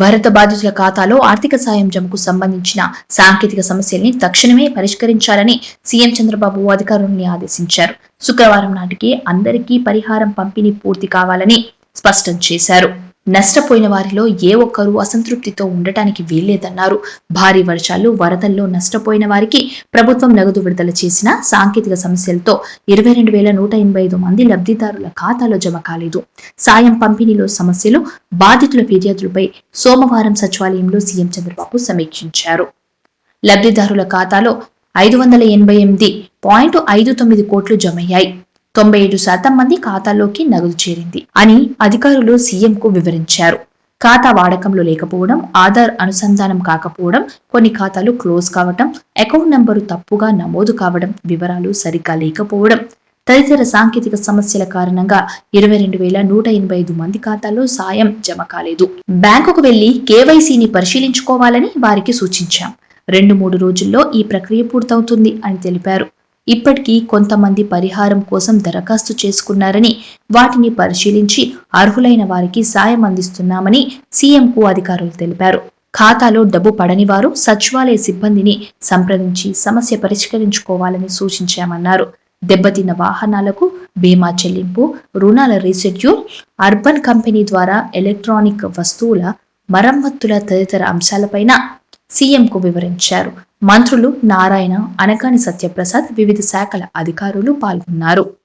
వరద బాధితుల ఖాతాలో ఆర్థిక సాయం జమకు సంబంధించిన సాంకేతిక సమస్యల్ని తక్షణమే పరిష్కరించాలని సీఎం చంద్రబాబు అధికారుల్ని ఆదేశించారు. శుక్రవారం నాటికి అందరికీ పరిహారం పంపిణీ పూర్తి కావాలని స్పష్టం చేశారు. నష్టపోయిన వారిలో ఏ ఒక్కరూ అసంతృప్తితో ఉండటానికి వీల్లేదన్నారు. భారీ వర్షాలు వరదల్లో నష్టపోయిన వారికి ప్రభుత్వం నగదు విడుదల చేసిన సాంకేతిక సమస్యలతో ఇరవై రెండు వేల నూట ఎనభై ఐదు మంది లబ్ధిదారుల ఖాతాలో జమ కాలేదు. సాయం పంపిణీలో సమస్యలు బాధితుల ఫిర్యాదులపై సోమవారం సచివాలయంలో సీఎం చంద్రబాబు సమీక్షించారు. లబ్ధిదారుల ఖాతాలో ఐదు వందల ఎనభై ఎనిమిది పాయింట్ ఐదు తొమ్మిది కోట్లు జమయ్యాయి. తొంభై ఏడు శాతం మంది ఖాతాలోకి నగదు చేరింది అని అధికారులు సీఎంకు వివరించారు. ఖాతా వాడకంలో లేకపోవడం ఆధార్ అనుసంధానం కాకపోవడం కొన్ని ఖాతాలు క్లోజ్ కావడం అకౌంట్ నంబరు తప్పుగా నమోదు కావడం వివరాలు సరిగ్గా లేకపోవడం తదితర సాంకేతిక సమస్యల కారణంగా ఇరవై రెండు వేల నూట ఎనభై ఐదు మంది ఖాతాల్లో సాయం జమ కాలేదు. బ్యాంకుకు వెళ్ళి కేవైసీని పరిశీలించుకోవాలని వారికి సూచించాం. రెండు మూడు రోజుల్లో ఈ ప్రక్రియ పూర్తవుతుంది అని తెలిపారు. ఇప్పటికీ కొంతమంది పరిహారం కోసం దరఖాస్తు చేసుకున్నారని వాటిని పరిశీలించి అర్హులైన వారికి సాయం అందిస్తున్నామని సీఎంకు అధికారులు తెలిపారు. ఖాతాలో డబ్బు పడని వారు సచివాలయ సిబ్బందిని సంప్రదించి సమస్య పరిష్కరించుకోవాలని సూచించామన్నారు. దెబ్బతిన్న వాహనాలకు బీమా చెల్లింపు రుణాల రీషెడ్యూల్ అర్బన్ కంపెనీ ద్వారా ఎలక్ట్రానిక్ వస్తువుల మరమ్మతుల తదితర అంశాలపైన సీఎంకు వివరించారు. మంత్రులు నారాయణ అనకాని సత్యప్రసాద్ వివిధ శాఖల అధికారులు పాల్గొన్నారు.